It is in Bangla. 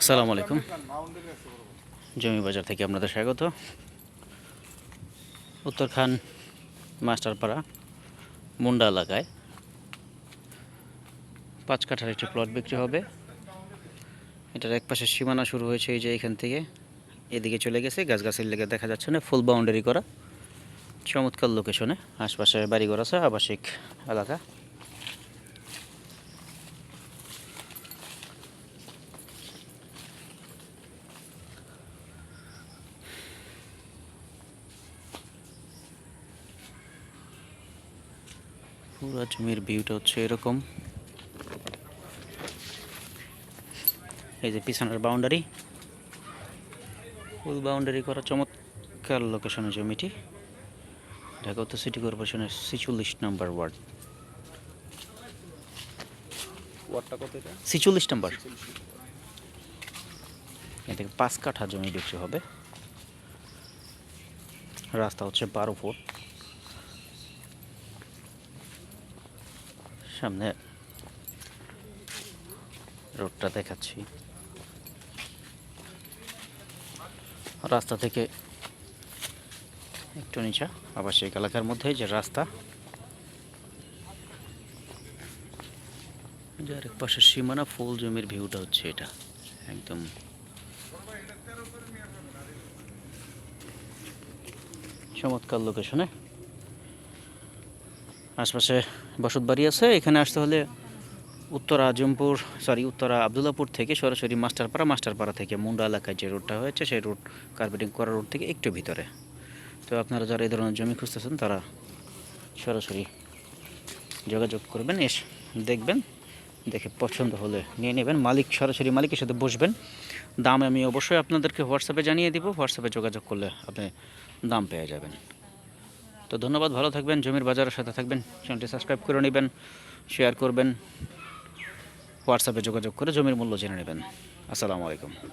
আসসালামু আলাইকুম। জমি বাজার থেকে আপনাদের স্বাগত। উত্তরখান মাস্টারপাড়া, মুন্ডা এলাকায় পাঁচ কাঠার একটি প্লট বিক্রি হবে। এটার এক পাশে সীমানা শুরু হয়েছে এই যে এখান থেকে। এদিকে চলে গেছে, গাছগাছের লেগে দেখা যাচ্ছে না ফুল বাউন্ডারি করা। চমৎকার লোকেশনে আশপাশে বাড়িঘর আছে, আবাসিক এলাকা। পুরো জমির ভিউটা হচ্ছে এরকম। এই যে পিছনের বাউন্ডারি ফুল বাউন্ডারি করা চমৎকার লোকেশনের জমিটি। ঢাকা উত্তর সিটি কর্পোরেশনের ছিচল্লিশ নাম্বার ওয়ার্ড ওয়াটটা কত এটা? ছিচল্লিশ নাম্বার এ থেকে পাঁচ কাঠা জমি বিক্রি হবে। রাস্তা হচ্ছে বারো ফুট সামনে রোডটা দেখাচ্ছি। রাস্তা থেকে একটু নিচা আবাসিক এলাকার মধ্যে যে রাস্তা। যার এক পাশে সীমানা, ফুল জমির ভিউটা হচ্ছে এটা। একদম। চমৎকার লোকেশনে আশপাশে বসত বাড়ি আছে। এখানে আসতে হলে উত্তর আজমপুর সরি উত্তরা আবদুল্লাপুর থেকে সরাসরি মাস্টারপাড়া মাস্টারপাড়া থেকে মুন্ডা এলাকায় যে রোডটা হয়েছে, সেই রোড কার্পেটিং করা রোড থেকে একটু ভিতরে। তো আপনারা যারা এই ধরনের জমি খুঁজতেছেন, তারা সরাসরি যোগাযোগ করবেন, এস দেখবেন, দেখে পছন্দ হলে নিয়ে নেবেন। মালিক সরাসরি মালিকের সাথে বসবেন। দাম আমি অবশ্যই আপনাদেরকে হোয়াটসঅ্যাপে জানিয়ে দিব। হোয়াটসঅ্যাপে যোগাযোগ করলে আপনি দাম পেয়ে যাবেন। তো ধন্যবাদ, ভালো থাকবেন, জমির বাজারের সাথে থাকবেন চ্যানেলটি সাবস্ক্রাইব করে নেবেন শেয়ার করবেন হোয়াটসঅ্যাপে যোগাযোগ করে জমির মূল্য জেনে নেবেন। আসসালামু আলাইকুম।